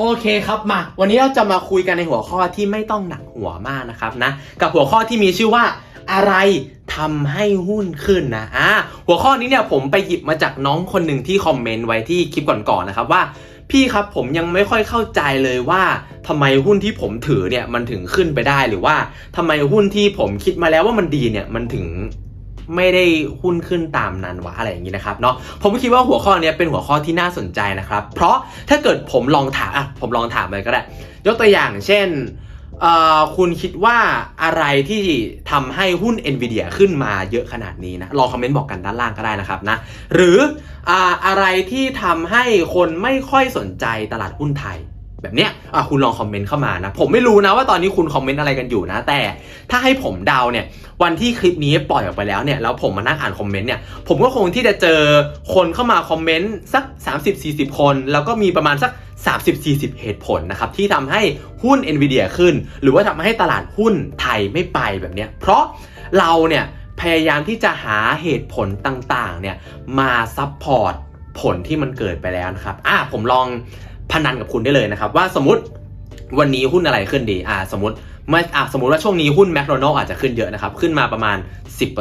โอเคครับมา วันนี้เราจะมาคุยกันในหัวข้อที่ไม่ต้องหนักหัวมากนะครับนะ กับหัวข้อที่มีชื่อว่าอะไรทำให้หุ้นขึ้นนะอ่าหัวข้อนี้เนี่ยผมไปหยิบมาจากน้องคนหนึ่งที่คอมเมนต์ไว้ที่คลิปก่อนๆนะครับว่า พี่ครับผมยังไม่ค่อยเข้าใจเลยว่าทำไมหุ้นที่ผมถือเนี่ยมันถึงขึ้นไปได้หรือว่าทำไมหุ้นที่ผมคิดมาแล้วว่ามันดีเนี่ยมันถึง ไม่ได้หุ้นขึ้นตามนั้นวะอะไรอย่างนี้นะครับเนาะผมคิดว่าหัวข้อนี้เป็นหัวข้อที่น่าสนใจนะครับ เพราะถ้าเกิดผมลองถามอะผมลองถามเลยก็ได้ ยกตัวอย่างเช่นคุณคิดว่าอะไรที่ทำให้หุ้น NVIDIA ขึ้นมาเยอะขนาดนี้นะลองคอมเมนต์บอกกันด้านล่างก็ได้นะครับนะ หรือออะไรที่ทำให้คนไม่ค่อยสนใจตลาดหุ้นไทย แบบเนี้ยอะคุณลองคอมเมนต์เข้ามานะ ผมไม่รู้นะว่าตอนนี้คุณคอมเมนต์อะไรกันอยู่นะ แต่ถ้าให้ผมเดาเนี่ย วันที่คลิปนี้ปล่อยออกไปแล้วเนี่ย แล้วผมมานั่งอ่านคอมเมนต์เนี่ย ผมก็คงที่จะเจอคนเข้ามาคอมเมนต์สัก 30-40 คน แล้วก็มีประมาณสัก 30-40 เหตุผลนะครับที่ทำให้หุ้น NVIDIA ขึ้น หรือว่าทำให้ตลาดหุ้นไทยไม่ไปแบบเนี้ย เพราะเราเนี่ยพยายามที่จะหาเหตุผลต่างๆเนี่ยมาซับพอร์ตผลที่มันเกิดไปแล้วนะครับ อะผมลอง พนันกับคุณได้เลยนะครับ ว่าสมมติวันนี้หุ้นอะไรขึ้นดีอ่าสมมติเมื่ออะสมมติว่าช่วงนี้หุ้นแมคโดนัลอาจจะขึ้นเยอะนะครับ ขึ้นมาประมาณ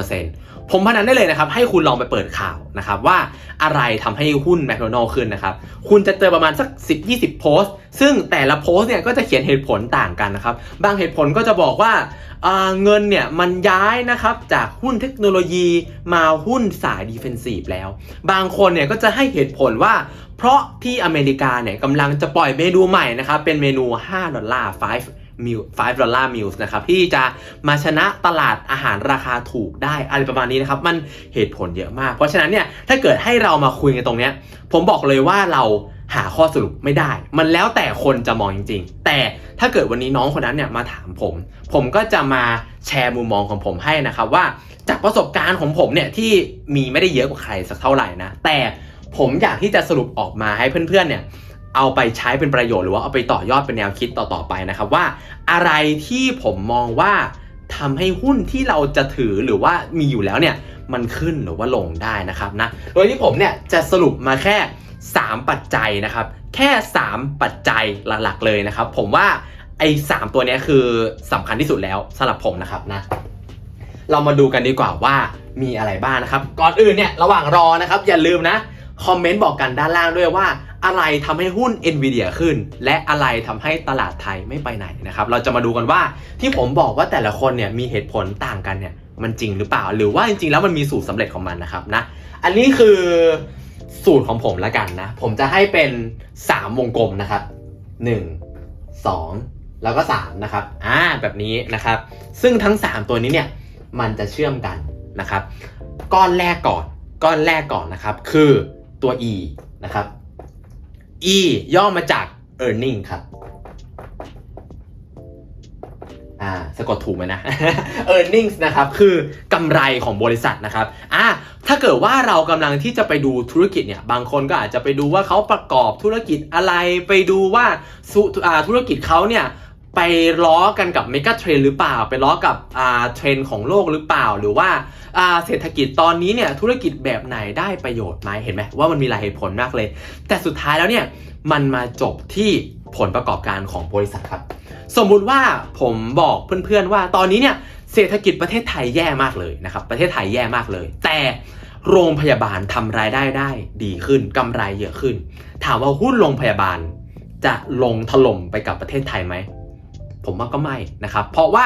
10%ผมพนันได้เลยนะครับ ให้คุณลองไปเปิดข่าวนะครับว่าอะไรทำให้หุ้นแมคโดนัลขึ้นนะครับ คุณจะเจอประมาณสัก 10-20 โพสต์ ซึ่งแต่ละโพสต์เนี่ยก็จะเขียนเหตุผลต่างกันนะครับ บางเหตุผลก็จะบอกว่าอ่าเงินเนี่ยมันย้ายนะครับจากหุ้นเทคโนโลยีมาหุ้นสายดิเฟนซีฟแล้ว บางคนเนี่ยก็จะให้เหตุผลว่า เพราะที่อเมริกาเนี่ยกำลังจะปล่อยเมนูใหม่นะครับเป็นเมนู 5 ดอลลาร์ 5 มิล5ดอลลาร์มิลส์นะครับที่จะมาชนะตลาดอาหารราคาถูกได้อะไรประมาณนี้นะครับ มันเหตุผลเยอะมาก เพราะฉะนั้นเนี่ยถ้าเกิดให้เรามาคุยกันตรงเนี้ยผมบอกเลยว่าเราหาข้อสรุปไม่ได้ มันแล้วแต่คนจะมองจริง ๆ แต่ถ้าเกิดวันนี้น้องคนนั้นเนี่ยมาถามผม ผมก็จะมาแชร์มุมมองของผมให้นะครับว่าจากประสบการณ์ของผมเนี่ยที่มีไม่ได้เยอะกว่าใครสักเท่าไหร่นะ แต่ ผมอยากที่จะสรุปออกมาให้เพื่อนๆเนี่ยเอาไปใช้เป็นประโยชน์หรือว่าเอาไปต่อยอดเป็นแนวคิดต่อๆไปนะครับว่าอะไรที่ผมมองว่าทำให้หุ้นที่เราจะถือหรือว่ามีอยู่แล้วเนี่ยมันขึ้นหรือว่าลงได้นะครับนะโดยที่ผมเนี่ยจะสรุปมาแค่ 3 ปัจจัยนะครับ แค่ 3 ปัจจัยหลักๆเลยนะครับ ผมว่าไอ้สตัวนี้คือสำคัญที่สุดแล้วสำหรับผมนะครับนะเรามาดูกันดีกว่าว่ามีอะไรบ้างนะครับ ก่อนอื่นเนี่ยระหว่างรอนะครับอย่าลืมนะ คอมเมนต์บอกกันด้านล่างด้วยว่า อะไรทำให้หุ้น NVIDIA ขึ้น และอะไรทำให้ตลาดไทยไม่ไปไหนนะครับ เราจะมาดูกันว่าที่ผมบอกว่าแต่ละคนเนี่ยมีเหตุผลต่างกันเนี่ยมันจริงหรือเปล่า หรือว่าจริงๆ แล้วมันมีสูตรสำเร็จของมันนะครับนะ อันนี้คือสูตรของผมละกันนะ ผมจะให้เป็น 3 วงกลมนะครับ 1 2 แล้วก็ 3 นะครับ อ่า แบบนี้นะครับ ซึ่งทั้ง 3 ตัวนี้เนี่ย มันจะเชื่อมกันนะครับ ก้อนแรกก่อน ก้อนแรกก่อนนะครับ คือ ตัว e นะครับ e ย่อมาจาก earning ครับ อ่า สะกดถูกไหมนะ earnings นะครับ คือกำไรของบริษัทนะครับ อ่า ถ้าเกิดว่าเรากำลังที่จะไปดูธุรกิจเนี่ย บางคนก็อาจจะไปดูว่าเขาประกอบธุรกิจอะไร ไปดูว่าสุอ่าธุรกิจเขาเนี่ย ไปล้อกันกับเมกะเทรนหรือเปล่า ไปล้อกับอ่าเทรนของโลกหรือเปล่า หรือว่าอ่าเศรษฐกิจตอนนี้เนี่ยธุรกิจแบบไหนได้ประโยชน์ไหมเห็นไหมว่ามันมีหลายเหตุผลมากเลย แต่สุดท้ายแล้วเนี่ยมันมาจบที่ผลประกอบการของบริษัทครับ สมมุติว่าผมบอกเพื่อนๆว่าตอนนี้เนี่ยเศรษฐกิจประเทศไทยแย่มากเลยนะครับ ประเทศไทยแย่มากเลย แต่โรงพยาบาลทำรายได้ได้ดีขึ้นกำไรเยอะขึ้น ถามว่าหุ้นโรงพยาบาลจะลงถล่มไปกับประเทศไทยไหม ผมว่าก็ไม่นะครับ เพราะว่า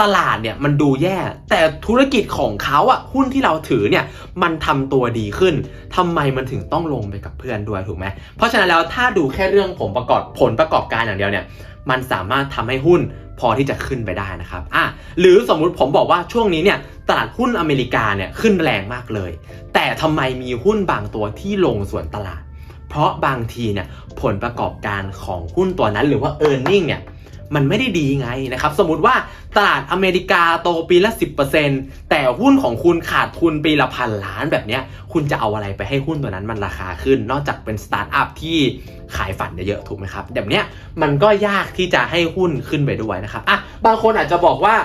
ตลาดเนี่ยมันดูแย่ แต่ธุรกิจของเขาอะหุ้นที่เราถือเนี่ยมันทำตัวดีขึ้นทำไมมันถึงต้องลงไปกับเพื่อนด้วยถูกไหมเพราะฉะนั้นแล้วถ้าดูแค่เรื่องผลประกอบผลประกอบการอย่างเดียวเนี่ยมันสามารถทำให้หุ้นพอที่จะขึ้นไปได้นะครับอะหรือสมมุติผมบอกว่าช่วงนี้เนี่ยตลาดหุ้นอเมริกาเนี่ยขึ้นแรงมากเลย แต่ทำไมมีหุ้นบางตัวที่ลงส่วนตลาด เพราะบางทีเนี่ยผลประกอบการของหุ้นตัวนั้นหรือว่า e a r n i n g เนี่ย มันไม่ได้ดีไงนะครับ สมมติว่าตลาดอเมริกาโตปีละ 10%แต่หุ้นของคุณขาดทุนปีละพันล้านแบบเนี้ย คุณจะเอาอะไรไปให้หุ้นตัวนั้นมันราคาขึ้น นอกจากเป็นสตาร์ทอัพที่ขายฝันเยอะๆถูกไหมครับ แบบเนี้ยมันก็ยากที่จะให้หุ้นขึ้นไปด้วยนะครับอะบางคนอาจจะบอกว่า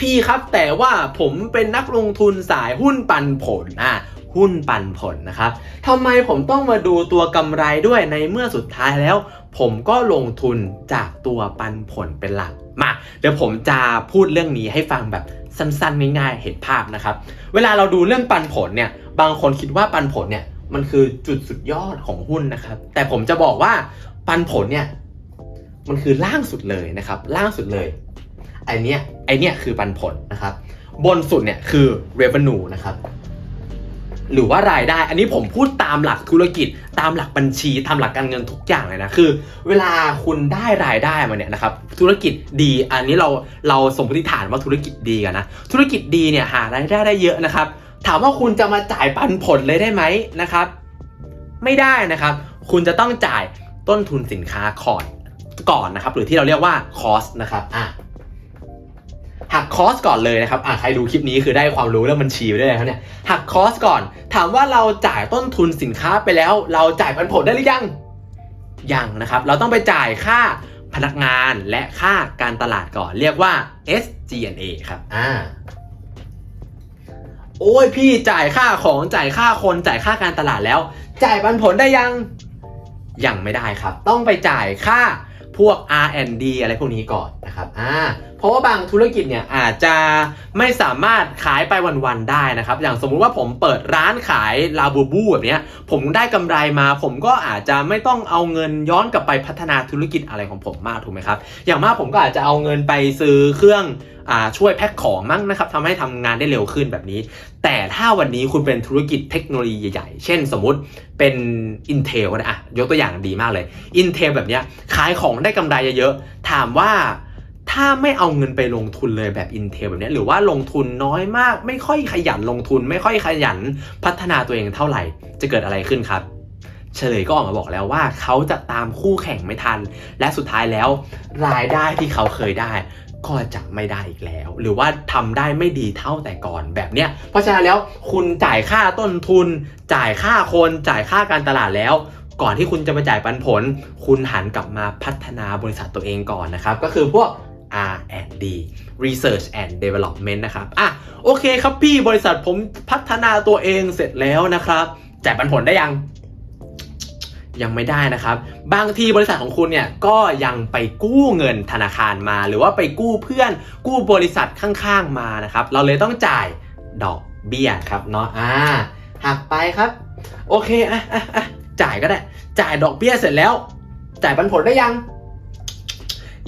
พี่ครับแต่ว่าผมเป็นนักลงทุนสายหุ้นปันผลอะ หุ้นปันผลนะครับทำไมผมต้องมาดูตัวกำไรด้วยในเมื่อสุดท้ายแล้ว ผมก็ลงทุนจากตัวปันผลเป็นหลัก มา เดี๋ยวผมจะพูดเรื่องนี้ให้ฟังแบบสั้นๆง่ายๆเห็นภาพนะครับ เวลาเราดูเรื่องปันผลเนี่ย บางคนคิดว่าปันผลเนี่ยมันคือจุดสุดยอดของหุ้นนะครับ แต่ผมจะบอกว่าปันผลเนี่ยมันคือล่างสุดเลยนะครับ ล่างสุดเลยไอเนี้ยไอเนี้ยคือปันผลนะครับ บนสุดเนี่ยคือ revenue นะครับ หรือว่ารายได้ อันนี้ผมพูดตามหลักธุรกิจ ตามหลักบัญชีตามหลักการเงินทุกอย่างเลยนะคือ เวลาคุณได้รายได้มาเนี่ยนะครับธุรกิจดี อันนี้เราเราสมมติฐานว่าธุรกิจดีกันนะธุรกิจดีเนี่ยหารายได้ได้เยอะนะครับ ถามว่าคุณจะมาจ่ายปันผลเลยได้ไหมนะครับ ไม่ได้นะครับ คุณจะต้องจ่ายต้นทุนสินค้าก่อนก่อนนะครับ หรือที่เราเรียกว่า cost นะครับอะ หักคอสก่อนเลยนะครับอะใครดูคลิปนี้คือได้ความรู้เรื่องบัญชีไปด้วยนะครับเนี่ยหักคอสก่อน ถามว่าเราจ่ายต้นทุนสินค้าไปแล้ว เราจ่ายปันผลได้หรือยังยังนะครับ เราต้องไปจ่ายค่าพนักงานและค่าการตลาดก่อน เรียกว่า SG&A ครับอ่าโอ้ยพี่จ่ายค่าของจ่ายค่าคนจ่ายค่าการตลาดแล้ว จ่ายปันผลได้ยังยังไม่ได้ครับ ต้องไปจ่ายค่า พวก R&D อะไรพวกนี้ก่อนนะครับอ่าเพราะว่าบางธุรกิจเนี่ยอาจจะไม่สามารถขายไปวันๆได้นะครับ อย่างสมมุติว่าผมเปิดร้านขายลาบูบูแบบเนี้ยผมได้กำไรมา ผมก็อาจจะไม่ต้องเอาเงินย้อนกลับไปพัฒนาธุรกิจอะไรของผมมากถูกไหมครับ อย่างมากผมก็อาจจะเอาเงินไปซื้อเครื่อง ช่วยแพ็คของมั้งนะครับทำให้ทำงานได้เร็วขึ้นแบบนี้ แต่ถ้าวันนี้คุณเป็นธุรกิจเทคโนโลยีใหญ่ๆ เช่นสมมุติเป็น Intel ก็ได้อะยกตัวอย่างดีมากเลย Intel แบบเนี้ยขายของได้กำไรเยอะๆ ถามว่าถ้าไม่เอาเงินไปลงทุนเลยแบบ Intel แบบนี้หรือว่าลงทุนน้อยมาก ไม่ค่อยขยันลงทุน ไม่ค่อยขยันพัฒนาตัวเองเท่าไหร่ จะเกิดอะไรขึ้นครับ เฉลยก็ออกมาบอกแล้วว่าเขาจะตามคู่แข่งไม่ทัน และสุดท้ายแล้วรายได้ที่เขาเคยได้ ก็จะไม่ได้อีกแล้ว หรือว่าทำได้ไม่ดีเท่าแต่ก่อนแบบเนี้ยเพราะฉะนั้นแล้วคุณจ่ายค่าต้นทุน จ่ายค่าคนจ่ายค่าการตลาดแล้วก่อนที่คุณจะมาจ่ายปันผล คุณหันกลับมาพัฒนาบริษัทตัวเองก่อนนะครับ ก็คือพวก R&D Research and Development นะครับ อะ โอเคครับพี่บริษัทผมพัฒนาตัวเองเสร็จแล้วนะครับ จ่ายปันผลได้ยัง ยังไม่ได้นะครับ บางทีบริษัทของคุณเนี่ยก็ยังไปกู้เงินธนาคารมา หรือว่าไปกู้เพื่อนกู้บริษัทข้างๆมานะครับ เราเลยต้องจ่ายดอกเบี้ยครับเนาะอ่าหักไปครับ โอเคอะอะอะจ่ายก็ได้ จ่ายดอกเบี้ยเสร็จแล้ว จ่ายปันผลได้ยัง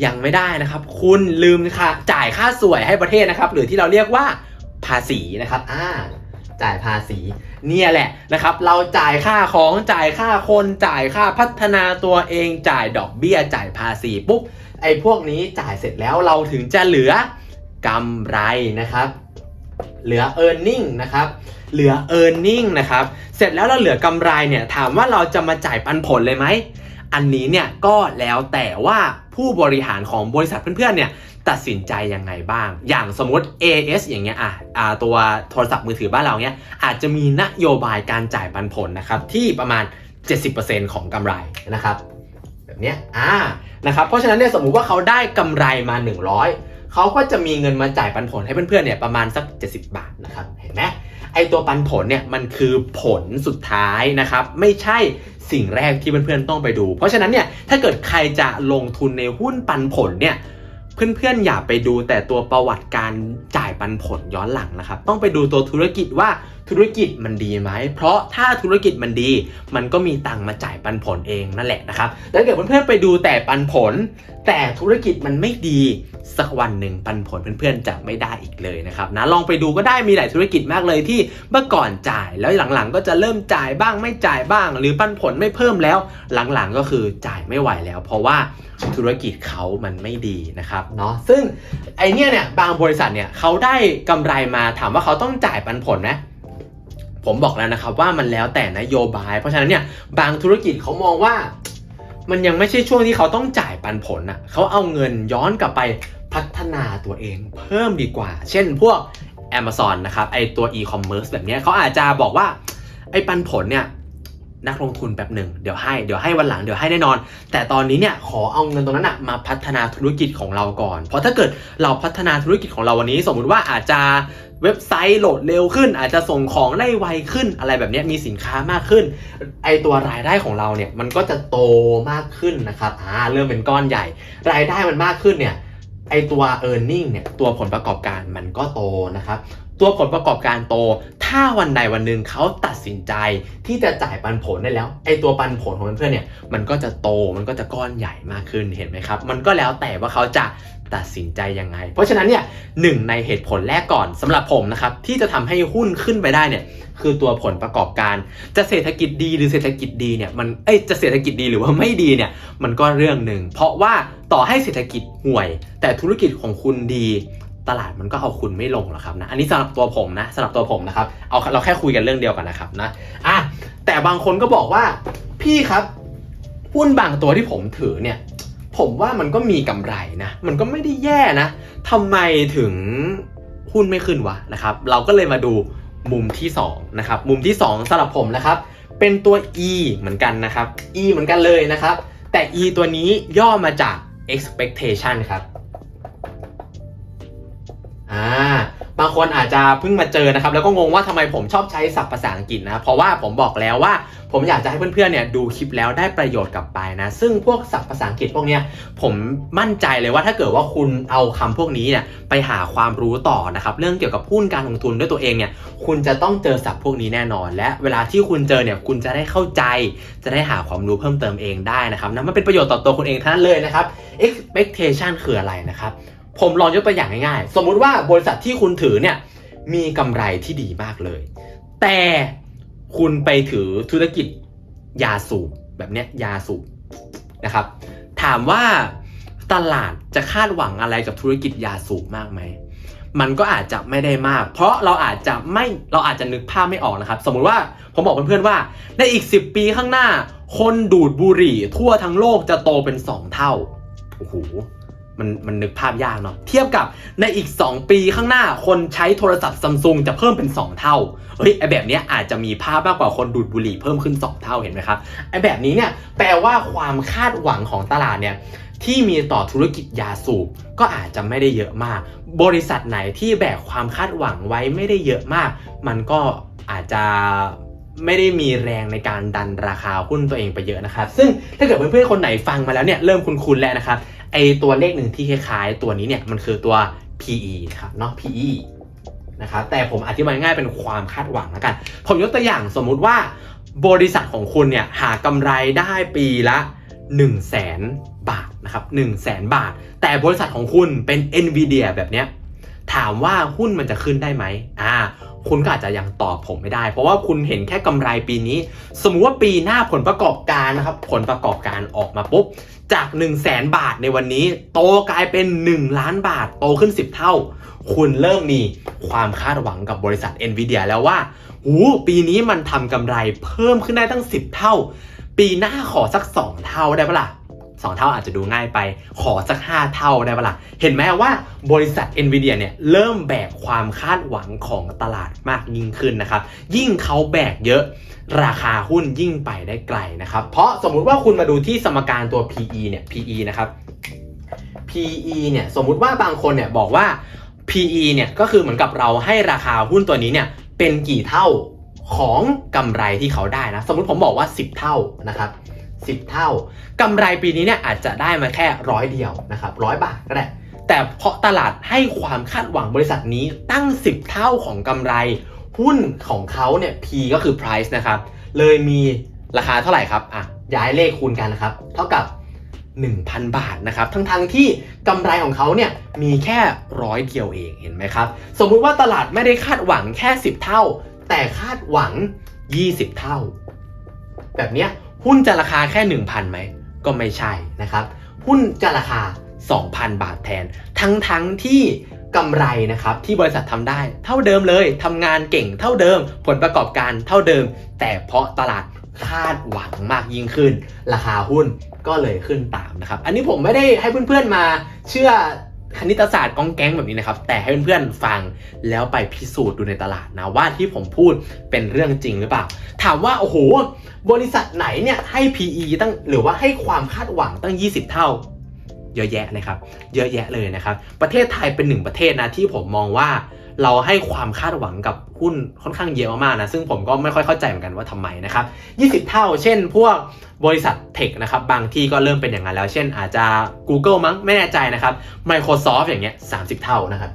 ยังไม่ได้นะครับ คุณลืมค่ะ จ่ายค่าสวยให้ประเทศนะครับ หรือที่เราเรียกว่าภาษีนะครับอ่า จ่ายภาษี เนี่ยแหละนะครับ เราจ่ายค่าของจ่ายค่าคนจ่ายค่าพัฒนาตัวเองจ่ายดอกเบี้ยจ่ายภาษีปุ๊บไอ้พวกนี้จ่ายเสร็จแล้วเราถึงจะเหลือกำไรนะครับเหลือ e a r n i n g นะครับเหลือ e a r n i n g นะครับเสร็จแล้วเราเหลือกำไรเนี่ยถามว่าเราจะมาจ่ายปันผลเลยไหม อันนี้เนี่ยก็แล้วแต่ว่าผู้บริหารของบริษัทเพื่อนๆเนี่ยตัดสินใจยังไงบ้าง อย่างสมมติ AS อย่างเงี้ยอะอ่าตัวโทรศัพท์มือถือบ้านเราเนี่ยอาจจะมีนโยบายการจ่ายปันผลนะครับที่ประมาณ 70%ของกำไรนะครับแบบเนี้ยอ่านะครับเพราะฉะนั้นเนี่ยสมมุติว่าเขาได้กำไรมา 100 เขาก็จะมีเงินมาจ่ายปันผลให้เพื่อนๆเนี่ยประมาณสัก 70 บาทนะครับเห็นไหมไอตัวปันผลเนี่ยมันคือผลสุดท้ายนะครับไม่ใช่ สิ่งแรกที่เพื่อนๆต้องไปดู เพราะฉะนั้นเนี่ยถ้าเกิดใครจะลงทุนในหุ้นปันผลเนี่ยเพื่อนๆอย่าไปดูแต่ตัวประวัติการจ่ายปันผลย้อนหลังนะครับ ต้องไปดูตัวธุรกิจว่า ธุรกิจมันดีไหม เพราะถ้าธุรกิจมันดี มันก็มีตังค์มาจ่ายปันผลเองนั่นแหละนะครับแล้วเกิดเพื่อนๆไปดูแต่ปันผล แต่ธุรกิจมันไม่ดีสักวันหนึ่งปันผลเพื่อนๆจะไม่ได้อีกเลยนะครับนะลองไปดูก็ได้มีหลายธุรกิจมากเลยที่เมื่อก่อนจ่ายแล้วหลังๆ ก็จะเริ่มจ่ายบ้างไม่จ่ายบ้าง หรือปันผลไม่เพิ่มแล้ว หลังๆก็คือจ่ายไม่ไหวแล้ว เพราะว่าธุรกิจเขามันไม่ดีนะครับเนาะซึ่งไอเนี้ยเนี่ยบางบริษัทเนี่ยเขาได้กำไรมาถามว่าเขาต้องจ่ายปันผลไหม ผมบอกแล้วนะครับว่ามันแล้วแต่นโยบาย เพราะฉะนั้นเนี่ยบางธุรกิจเขามองว่า มันยังไม่ใช่ช่วงที่เขาต้องจ่ายปันผลอะเขาเอาเงินย้อนกลับไปพัฒนาตัวเองเพิ่มดีกว่า เช่นพวก Amazon นะครับไอตัว e-commerce แบบนี้เขาอาจจะบอกว่าไอปันผลเนี่ย นักลงทุนแบบหนึ่งเดี๋ยวให้เดี๋ยวให้วันหลังเดี๋ยวให้แน่นอน แต่ตอนนี้เนี่ยขอเอาเงินตรงนั้นนะมาพัฒนาธุรกิจของเราก่อน เพราะถ้าเกิดเราพัฒนาธุรกิจของเราวันนี้ สมมุติว่าอาจจะเว็บไซต์โหลดเร็วขึ้น อาจจะส่งของได้ไวขึ้น อะไรแบบนี้มีสินค้ามากขึ้น ไอตัวรายได้ของเราเนี่ยมันก็จะโตมากขึ้นนะครับอ่าเริ่มเป็นก้อนใหญ่ รายได้มันมากขึ้นเนี่ยไอตัว e a r n i n g เนี่ยตัวผลประกอบการมันก็โตนะครับ ตัวผลประกอบการโต ถ้าวันใดวันหนึ่งเขาตัดสินใจที่จะจ่ายปันผลได้แล้ว ไอตัวปันผลของเพื่อนเนี่ยมันก็จะโต มันก็จะก้อนใหญ่มากขึ้น เห็นไหมครับ มันก็แล้วแต่ว่าเขาจะตัดสินใจยังไง เพราะฉะนั้นเนี่ยหนึ่งในเหตุผลแรกก่อนสำหรับผมนะครับที่จะทำให้หุ้นขึ้นไปได้เนี่ยคือตัวผลประกอบการ จะเศรษฐกิจดีหรือเศรษฐกิจดีเนี่ยมันเอ้ยจะเศรษฐกิจดีหรือว่าไม่ดีเนี่ยมันก็เรื่องหนึ่งเพราะว่าต่อให้เศรษฐกิจห่วย แต่ธุรกิจของคุณดี ตลาดมันก็เอาคุณไม่ลงหรอกครับนะ อันนี้สำหรับตัวผมนะสำหรับตัวผมนะครับ เอาเราแค่คุยกันเรื่องเดียวกันนะครับนะอะแต่บางคนก็บอกว่าพี่ครับหุ้นบางตัวที่ผมถือเนี่ยผมว่ามันก็มีกำไรนะ มันก็ไม่ได้แย่นะทำไมถึงหุ้นไม่ขึ้นวะนะครับ เราก็เลยมาดูมุมที่2นะครับ มุมที่ 2สำหรับผมนะครับ เป็นตัว E เหมือนกันนะครับ E เหมือนกันเลยนะครับ แต่ E ตัวนี้ย่อมาจาก expectation ครับ อ่าบางคนอาจจะเพิ่งมาเจอนะครับ แล้วก็งงว่าทำไมผมชอบใช้ศัพท์ภาษาอังกฤษนะ เพราะว่าผมบอกแล้วว่า ผมอยากจะให้เพื่อนๆเนี่ยดูคลิปแล้วได้ประโยชน์กลับไปนะ ซึ่งพวกศัพท์ภาษาอังกฤษพวกเนี้ยผมมั่นใจเลยว่าถ้าเกิดว่าคุณเอาคำพวกนี้เนี่ยไปหาความรู้ต่อนะครับ เรื่องเกี่ยวกับหุ้นการลงทุนด้วยตัวเองเนี่ย คุณจะต้องเจอศัพท์พวกนี้แน่นอน และเวลาที่คุณเจอเนี่ยคุณจะได้เข้าใจ จะได้หาความรู้เพิ่มเติมเองได้นะครับนะมันเป็นประโยชน์ต่อตัวคุณเองทั้งนั้นเลยนะครับ expectation คืออะไรนะครับ ผมลองยกตัวอย่างง่ายๆ สมมุติว่าบริษัทที่คุณถือเนี่ยมีกำไรที่ดีมากเลย แต่คุณไปถือธุรกิจยาสูบแบบเนี้ยยาสูบนะครับ ถามว่าตลาดจะคาดหวังอะไรกับธุรกิจยาสูบมากไหมมันก็อาจจะไม่ได้มาก เพราะเราอาจจะไม่เราอาจจะนึกภาพไม่ออกนะครับ สมมุติว่าผมบอกเพื่อนๆว่า ในอีก 10 ปีข้างหน้า คนดูดบุหรี่ทั่วทั้งโลกจะโตเป็น 2 เท่าโอ้โห มันมันนึกภาพยากเนาะเทียบกับในอีก 2 ปีข้างหน้าคนใช้โทรศัพท์ซัมซุงจะเพิ่มเป็น 2 เท่าเฮ้ยไอแบบเนี้ยอาจจะมีภาพมากกว่าคนดูดบุหรี่เพิ่มขึ้น 2 เท่าเห็นไหมครับไอแบบนี้เนี่ยแปลว่าความคาดหวังของตลาดเนี่ยที่มีต่อธุรกิจยาสูบก็อาจจะไม่ได้เยอะมาก บริษัทไหนที่แบกความคาดหวังไว้ไม่ได้เยอะมาก มันก็อาจจะไม่ได้มีแรงในการดันราคาหุ้นตัวเองไปเยอะนะครับ ซึ่งถ้าเกิดเพื่อนๆคนไหนฟังมาแล้วเนี่ยเริ่มคุ้นๆแล้วนะครับ ไอตัวเลขหนึ่งที่คล้ายๆ ตัวนี้เนี่ยมันคือตัว PE ครับเนาะ PE นะครับแต่ผมอธิบายง่ายเป็นความคาดหวังแล้วกัน ผมยกตัวอย่างสมมุติว่าบริษัทของคุณเนี่ยหากำไรได้ปีละ1 0 0 0 0แสนบาทนะครับ1 0 0 0 0แสนบาท แต่บริษัทของคุณเป็น NVIDIA แบบเนี้ยถามว่าหุ้นมันจะขึ้นได้ไหมอ่า คุณก็อาจจะยังตอบผมไม่ได้ เพราะว่าคุณเห็นแค่กำไรปีนี้ สมมุติว่าปีหน้าผลประกอบการนะครับ ผลประกอบการออกมาปุ๊บ จาก1 0 0 0 0แสนบาทในวันนี้ โตกลายเป็น 1 ล้านบาท โตขึ้น 10 เท่า คุณเริ่มมีความคาดหวังกับบริษัท NVIDIA แล้วว่าหูปีนี้มันทำกำไรเพิ่มขึ้นได้ตั้ง 10 เท่า ปีหน้าขอสัก 2 เท่าได้ปะล่ะ2เท่าอาจจะดูง่ายไป ขอสัก 5 เท่าได้ปะล่ะ เห็นไหมว่าบริษัท NVIDIA เนี่ยเริ่มแบกความคาดหวังของตลาดมากยิ่งขึ้นนะครับ ยิ่งเขาแบกเยอะ ราคาหุ้นยิ่งไปได้ไกลนะครับ เพราะสมมุติว่าคุณมาดูที่สมการตัว PE เนี่ย PE นะครับ PE เนี่ยสมมุติว่าบางคนเนี่ยบอกว่า PE เนี่ยก็คือเหมือนกับเราให้ราคาหุ้นตัวนี้เนี่ยเป็นกี่เท่าของกำไรที่เขาได้นะ สมมุติผมบอกว่า 10 เท่านะครับ10 เท่ากำไรปีนี้เนี่ยอาจจะได้มาแค่ร้อยเดียวนะครับร้อยบาทก็ได้แต่เพราะตลาดให้ความคาดหวังบริษัทนี้ตั้ง 10 เท่าของกำไร หุ้นของเขาเนี่ย P ก็คือ price นะครับ เลยมีราคาเท่าไหร่ครับอะย้ายเลขคูณกันนะครับ เท่ากับ 1,000 บาทนะครับ ทั้งๆทที่กำไรของเขาเนี่ยมีแค่ร้อยเดียวเองเห็นไหมครับ สมมุติว่าตลาดไม่ได้คาดหวังแค่ 10 เท่า แต่คาดหวัง 20 เท่า แบบเนี้ยหุ้นจะราคาแค่ 1,000ไหมก็ไม่ใช่นะครับ หุ้นจะราคา 2,000 บาทแทน ทั้งๆที่ กำไรนะครับที่บริษัททำได้เท่าเดิมเลยทำงานเก่งเท่าเดิม ผลประกอบการเท่าเดิม แต่เพราะตลาดคาดหวังมากยิ่งขึ้น ราคาหุ้นก็เลยขึ้นตามนะครับ อันนี้ผมไม่ได้ให้เพื่อนๆมาเชื่อคณิตศาสตร์กองแก๊งแบบนี้นะครับ แต่ให้เพื่อนๆฟังแล้วไปพิสูจน์ดูในตลาดนะว่าที่ผมพูดเป็นเรื่องจริงหรือเปล่า ถามว่า โอ้โห บริษัทไหนเนี่ยให้ PE ตั้งหรือว่าให้ความคาดหวังตั้ง 20 เท่า เยอะแยะเลยครับ เยอะแยะเลยนะครับ ประเทศไทยเป็นหนึ่งประเทศนะที่ผมมองว่าเราให้ความคาดหวังกับหุ้นค่อนข้างเยอะมากๆนะ ซึ่งผมก็ไม่ค่อยเข้าใจเหมือนกันว่าทำไมนะครับ 20 เท่า เช่น พวกบริษัทเทคนะครับ บางที่ก็เริ่มเป็นอย่างนั้นแล้ว เช่น อาจจะ Google มั้งไม่แน่ใจนะครับ Microsoft อย่างเงี้ย 30 เท่านะครับ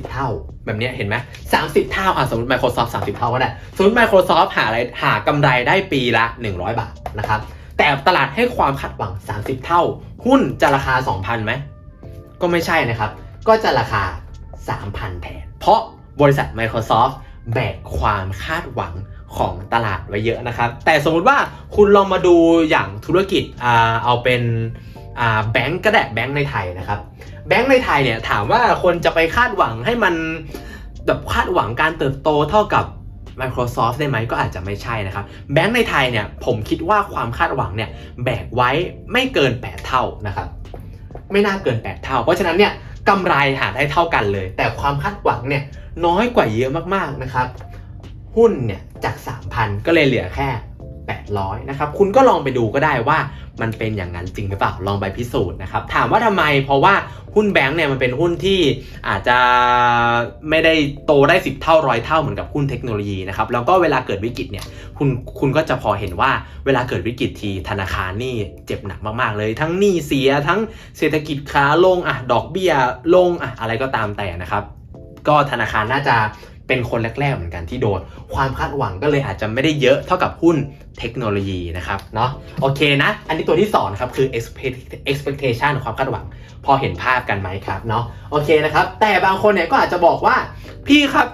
30 เท่า แบบนี้เห็นไหม30เท่าอะสมมติ Microsoft 30 เท่าก็ได้สมมติ Microsoft หาอะไรหากำไรได้ปีละ 100 บาทนะครับ แต่ตลาดให้ความคาดหวัง 30 เท่า หุ้นจะราคา 2,000ไหม ก็ไม่ใช่นะครับ ก็จะราคา 3,000แทนเพราะบริษัท Microsoft แบกความคาดหวังของตลาดไว้เยอะนะครับ แต่สมมุติว่าคุณลองมาดูอย่างธุรกิจอ่าเอาเป็นอ่าแบงก์ก็ได้แบงก์ในไทยนะครับ แบงก์ในไทยเนี่ยถามว่าคนจะไปคาดหวังให้มันแบบคาดหวังการเติบโตเท่ากับ Microsoft ได้ไหมก็อาจจะไม่ใช่นะครับแบงก์ในไทยเนี่ยผมคิดว่าความคาดหวังเนี่ยแบกไว้ไม่เกิน 8 เท่านะครับไม่น่าเกิน 8 เท่า เพราะฉะนั้นเนี่ยกำไรหาได้เท่ากันเลย แต่ความคาดหวังเนี่ยน้อยกว่าเยอะมากๆนะครับหุ้นเนี่ยจาก 3,000 ก็เลยเหลือแค่ 800นะครับคุณก็ลองไปดูก็ได้ว่ามันเป็นอย่างนั้นจริงหรือเปล่าลองไปพิสูจน์นะครับถามว่าทำไมเพราะว่า หุ้นแบงก์เนี่ยมันเป็นหุ้นที่อาจจะไม่ได้โตได้ 10 เท่าร้อยเท่าเหมือนกับหุ้นเทคโนโลยีนะครับแล้วก็เวลาเกิดวิกฤตเนี่ยคุณคุณก็จะพอเห็นว่าเวลาเกิดวิกฤตทีธนาคารนี่เจ็บหนักมากๆเลย ทั้งหนี้เสียทั้งเศรษฐกิจขาลงอะดอกเบี้ยลงอะอะไรก็ตามแต่นะครับก็ธนาคารน่าจะ เป็นคนแรกๆเหมือนกันที่โดน ความคาดหวังก็เลยอาจจะไม่ได้เยอะเท่ากับหุ้นเทคโนโลยีนะครับเนาะโอเคนะ อันนี้ตัวที่สองนะครับคือ expectation ความคาดหวัง พอเห็นภาพกันไหมครับเนาะโอเคนะครับ แต่บางคนเนี่ยก็อาจจะบอกว่าพี่ครับ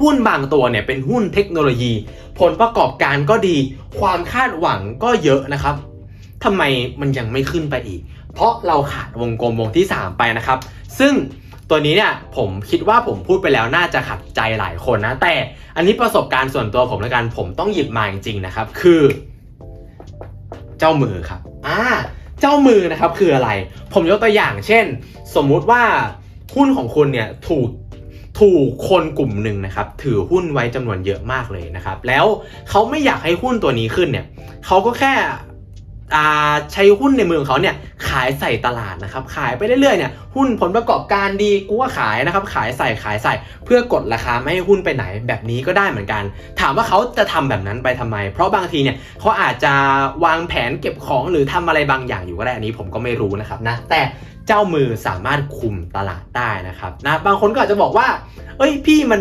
หุ้นบางตัวเนี่ยเป็นหุ้นเทคโนโลยี ผลประกอบการก็ดี ความคาดหวังก็เยอะนะครับทำไมมันยังไม่ขึ้นไปอีก เพราะเราขาดวงกลมวงที่ 3 ไปนะครับ ซึ่ง ตัวนี้เนี่ยผมคิดว่าผมพูดไปแล้วน่าจะขัดใจหลายคนนะ แต่อันนี้ประสบการณ์ส่วนตัวผมแล้วกันผมต้องหยิบมาจริงๆนะครับ คือ เจ้ามือครับอ่าเจ้ามือนะครับคืออะไร ผมยกตัวอย่าง เช่น สมมุติว่าหุ้นของคุณเนี่ยถูกถูกคนกลุ่มหนึ่งนะครับ ถือหุ้นไว้จำนวนเยอะมากเลยนะครับ แล้วเขาไม่อยากให้หุ้นตัวนี้ขึ้นเนี่ยเขาก็แค่ ใช้หุ้นในมือของเขาเนี่ยขายใส่ตลาดนะครับขายไปเรื่อยๆเนี่ยหุ้นผลประกอบการดีกูก็ขายนะครับขายใส่ขายใส่เพื่อกดราคาไม่ให้หุ้นไปไหนแบบนี้ก็ได้เหมือนกัน ถามว่าเขาจะทำแบบนั้นไปทำไม เพราะบางทีเนี่ยเขาอาจจะวางแผนเก็บของหรือทำอะไรบางอย่างอยู่ก็ได้อันนี้ผมก็ไม่รู้นะครับนะแต่เจ้ามือสามารถคุมตลาดได้นะครับนะบางคนก็อาจจะบอกว่า เอ้ยพี่มัน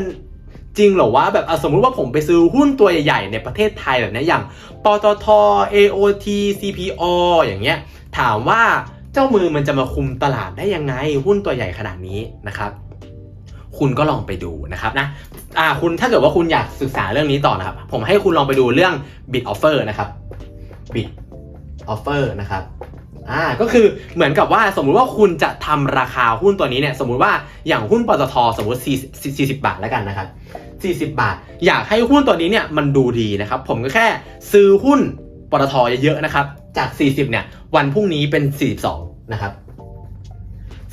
จริงเหรอวะแบบอะสมมุติว่าผมไปซื้อหุ้นตัวใหญ่ๆในประเทศไทยแบบนี้อย่างปตท AOT CPO อย่างเงี้ยถามว่าเจ้ามือมันจะมาคุมตลาดได้ยังไงหุ้นตัวใหญ่ขนาดนี้นะครับ คุณก็ลองไปดูนะครับนะอ่าคุณถ้าเกิดว่าคุณอยากศึกษาเรื่องนี้ต่อนะครับ ผมให้คุณลองไปดูเรื่อง bid offer นะครับ bid offer นะครับ อ่าก็คือเหมือนกับว่าสมมุติว่าคุณจะทำราคาหุ้นตัวนี้เนี่ยสมมุติว่าอย่างหุ้นปตทสมมติ40 40 บาทแล้วกันนะครับ 40 บาท อยากให้หุ้นตัวนี้เนี่ยมันดูดีนะครับ ผมก็แค่ซื้อหุ้นปตทเยอะๆนะครับ จาก 40 เนี่ย วันพรุ่งนี้เป็น 42 นะครับ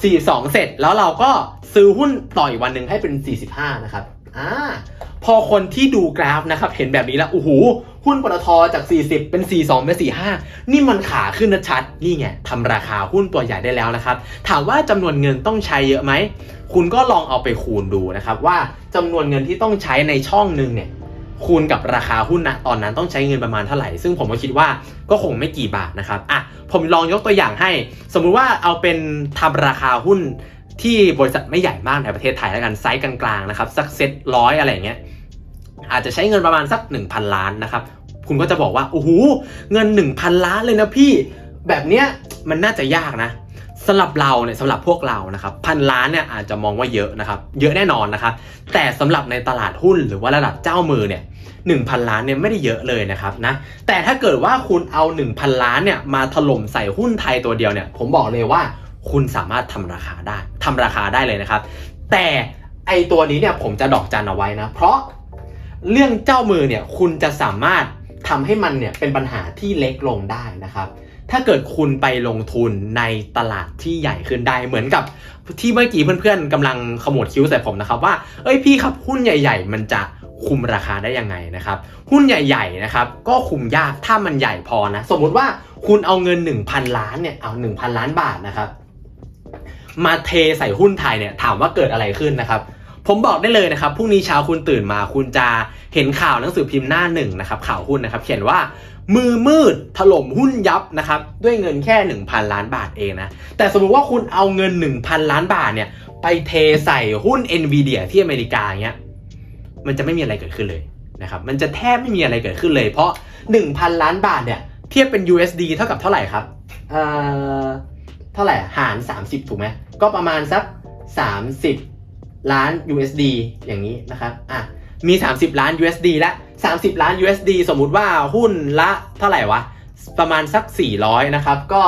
42 เสร็จแล้วเราก็ซื้อหุ้นต่ออีกวันหนึ่งให้เป็น 45 นะครับ อ่าพอคนที่ดูกราฟนะครับ เห็นแบบนี้แล้วโอ้โหหุ้นปตทจาก 40 เป็น 42 เป็น 45 นี่มันขาขึ้นนะชัด นี่ไงทำราคาหุ้นตัวใหญ่ได้แล้วนะครับ ถามว่าจำนวนเงินต้องใช้เยอะไหม คุณก็ลองเอาไปคูณดูนะครับ ว่าจำนวนเงินที่ต้องใช้ในช่องหนึ่งเนี่ยคูณกับราคาหุ้นนะตอนนั้นต้องใช้เงินประมาณเท่าไหร่ ซึ่งผมก็คิดว่าก็คงไม่กี่บาทนะครับอะผมลองยกตัวอย่างให้ สมมุติว่าเอาเป็นทำราคาหุ้น ที่บริษัทไม่ใหญ่มากในประเทศไทยแล้วกันไซส์กลางๆนะครับสักเซ็ตร้อยอะไรอย่างเงี้ยอาจจะใช้เงินประมาณสัก 1,000 ล้านนะครับ คุณก็จะบอกว่า โอ้โห เงิน 1,000 ล้านเลยนะพี่ แบบเนี้ยมันน่าจะยากนะสำหรับเราเนี่ยสำหรับพวกเรานะครับพันล้านเนี่ยอาจจะมองว่าเยอะนะครับ เยอะแน่นอนนะครับ แต่สำหรับในตลาดหุ้นหรือว่าระดับเจ้ามือเนี่ยหนึ่งพันล้านเนี่ยไม่ได้เยอะเลยนะครับนะแต่ถ้าเกิดว่าคุณเอา 1,000 ล้านเนี่ยมาถล่มใส่หุ้นไทยตัวเดียวเนี่ย ผมบอกเลยว่า คุณสามารถทำราคาได้ทำราคาได้เลยนะครับ แต่ไอตัวนี้เนี่ยผมจะดอกจันเอาไว้นะ เพราะเรื่องเจ้ามือเนี่ยคุณจะสามารถทำให้มันเนี่ยเป็นปัญหาที่เล็กลงได้นะครับ ถ้าเกิดคุณไปลงทุนในตลาดที่ใหญ่ขึ้นได้เหมือนกับที่เมื่อกี้เพื่อนๆกำลังขมวดคิ้วใส่ผมนะครับว่าเอ้ยพี่ครับหุ้นใหญ่ ๆ มันจะคุมราคาได้ยังไงนะครับ หุ้นใหญ่ๆนะครับก็คุมยากถ้ามันใหญ่พอนะ สมมุติว่าคุณเอาเงิน 1,000 ล้านเนี่ยเอา 1,000 ล้านบาทนะครับ มาเทใส่หุ้นไทยเนี่ยถามว่าเกิดอะไรขึ้นนะครับ ผมบอกได้เลยนะครับพรุ่งนี้เช้าคุณตื่นมาคุณจะเห็นข่าวหนังสือพิมพ์หน้าหนึ่งนะครับข่าวหุ้นนะครับเขียนว่ามือมืดถล่มหุ้นยับนะครับด้วยเงินแค่ 1,000 ล้านบาทเองนะแต่สมมุติว่าคุณเอาเงิน 1,000 ล้านบาทเนี่ยไปเทใส่หุ้น NVIDIA ที่อเมริกาเงี้ยมันจะไม่มีอะไรเกิดขึ้นเลยนะครับมันจะแทบไม่มีอะไรเกิดขึ้นเลย เพราะ 1,000 ล้านบาทเนี่ยเทียบเป็น USD เท่ากับเท่าไหร่ครับเอ่อ เท่าไหร่หาร 30 ถูกไหมก็ประมาณสัก 30 ล้าน USD อย่างนี้นะครับอะมี 30 ล้าน USD ละ30 ล้าน USD สมมุติว่าหุ้นละเท่าไหร่วะ ประมาณสัก 400 นะครับ ก็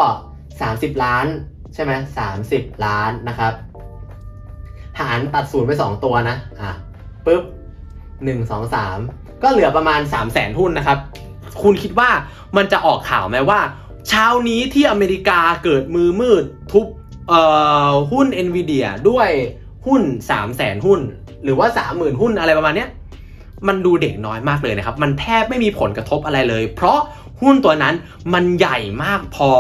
30 ล้านใช่ไหม30ล้านนะครับ หารตัดศูนย์ไป2ตัวนะ อะปุ๊บ1 2 3ก็เหลือประมาณ3 0 0แสนหุ้นนะครับ คุณคิดว่ามันจะออกข่าวไหมว่า เช้านี้ที่อเมริกาเกิดมือมืดทุบเอ่อหุ้น NVIDIA ด้วยหุ้น 3 0 0แสนหุ้น หรือว่า 30,000 หุ้นอะไรประมาณเนี้ยมันดูเด็กน้อยมากเลยนะครับ มันแทบไม่มีผลกระทบอะไรเลย เพราะหุ้นตัวนั้นมันใหญ่มากพอ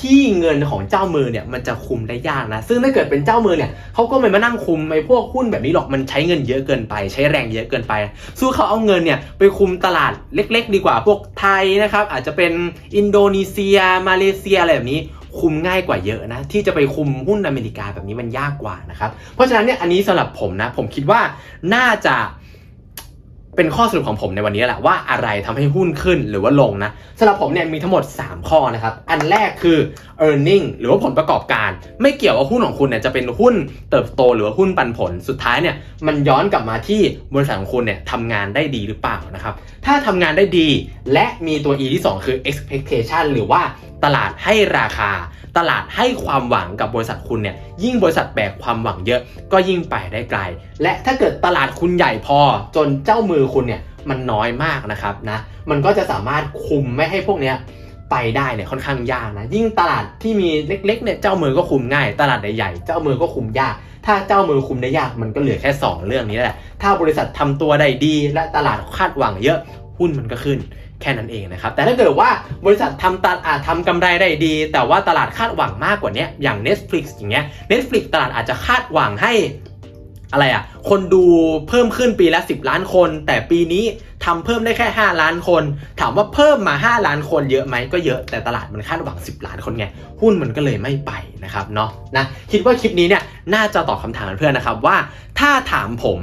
ที่เงินของเจ้ามือเนี่ยมันจะคุมได้ยากนะ ซึ่งถ้าเกิดเป็นเจ้ามือเนี่ยเขาก็ไม่มานั่งคุมไอ้พวกหุ้นแบบนี้หรอกมันใช้เงินเยอะเกินไป ใช้แรงเยอะเกินไป สู้เขาเอาเงินเนี่ยไปคุมตลาดเล็ก ๆ ดีกว่าพวกไทยนะครับ อาจจะเป็นอินโดนีเซีย มาเลเซียอะไรแบบนี้คุมง่ายกว่าเยอะนะที่จะไปคุมหุ้นอเมริกาแบบนี้มันยากกว่านะครับเพราะฉะนั้นเนี่ยอันนี้สำหรับผมนะผมคิดว่าน่าจะ เป็นข้อสรุปของผมในวันนี้แหละว่าอะไรทำให้หุ้นขึ้นหรือว่าลงนะสำหรับผมเนี่ยมีทั้งหมด 3 ข้อนะครับ อันแรกคือ e a r n i n g หรือว่าผลประกอบการ ไม่เกี่ยวว่าหุ้นของคุณเนี่ยจะเป็นหุ้นเติบโตหรือว่าหุ้นปันผลสุดท้ายเนี่ยมันย้อนกลับมาที่บริษัทของคุณเนี่ยทำงานได้ดีหรือเปล่านะครับถ้าทำงานได้ดีและมีตัว E ที่ 2 คือ expectation หรือว่าตลาดให้ราคา ตลาดให้ความหวังกับบริษัทคุณเนี่ยยิ่งบริษัทแบกความหวังเยอะก็ยิ่งไปได้ไกล และถ้าเกิดตลาดคุณใหญ่พอจนเจ้ามือคุณเนี่ยมันน้อยมากนะครับนะมันก็จะสามารถคุมไม่ให้พวกเนี้ยไปได้เนี่ยค่อนข้างยากนะยิ่งตลาดที่มีเล็กๆเนี่ยเจ้ามือก็คุมง่าย ตลาดใหญ่ๆเจ้ามือก็คุมยาก ถ้าเจ้ามือคุมได้ยากมันก็เหลือแค่ 2 เรื่องนี้แหละถ้าบริษัททำตัวได้ดี และตลาดคาดหวังเยอะหุ้นมันก็ขึ้น แค่นั้นเองนะครับ แต่ถ้าเกิดว่าบริษัททำตลาดอาจทำกำไรได้ดี แต่ว่าตลาดคาดหวังมากกว่านี้อย่าง Netflix อย่างเงี้ย Netflix ตลาดอาจจะคาดหวังให้อะไรอะ คนดูเพิ่มขึ้นปีละ 10 ล้านคน แต่ปีนี้ทำเพิ่มได้แค่ 5 ล้านคน ถามว่าเพิ่มมา 5 ล้านคนเยอะไหมก็เยอะแต่ตลาดมันคาดหวัง 10 ล้านคนไง หุ้นมันก็เลยไม่ไปนะครับเนาะนะคิดว่าคลิปนี้เนี่ยน่าจะตอบคำถามเพื่อนนะครับว่า ถ้าถามผม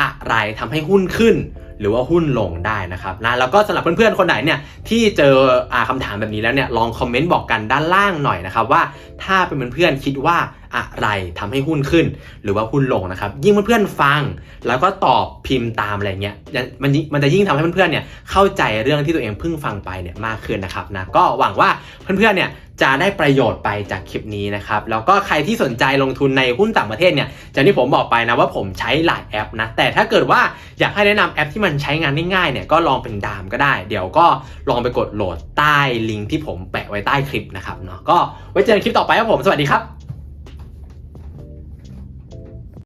อะไรทำให้หุ้นขึ้นหรือว่าหุ้นลงได้นะครับนะแล้วก็สำหรับเพื่อนๆ คนไหนเนี่ยที่เจออาคำถามแบบนี้แล้วเนี่ยลองคอมเมนต์บอกกันด้านล่างหน่อยนะครับว่าถ้าเป็นเพื่อนๆคิดว่าอะไรทำให้หุ้นขึ้น หรือว่าหุ้นลงนะครับยิ่งเพื่อนๆฟัง แล้วก็ตอบพิมพ์ตามอะไรเงี้ยมันมันจะยิ่งทำให้เพื่อนๆเนี่ยเข้าใจเรื่องที่ตัวเองเพิ่งฟังไปเนี่ยมากขึ้นนะครับนะก็หวังว่าเพื่อนๆเนี่ยจะได้ประโยชน์ไปจากคลิปนี้นะครับแล้วก็ใครที่สนใจลงทุนในหุ้นต่างประเทศเนี่ยจากที่ผมบอกไปนะว่าผมใช้หลายแอปนะแต่ถ้าเกิดว่าอยากให้แนะนำแอปที่มันใช้งานง่ายๆเนี่ยก็ลองเป็นดามก็ได้ เดี๋ยวก็ลองไปกดโหลดใต้ลิงก์ที่ผมแปะไว้ใต้คลิปนะครับเนาะก็ไว้เจอกันคลิปต่อไปครับผมสวัสดีครับ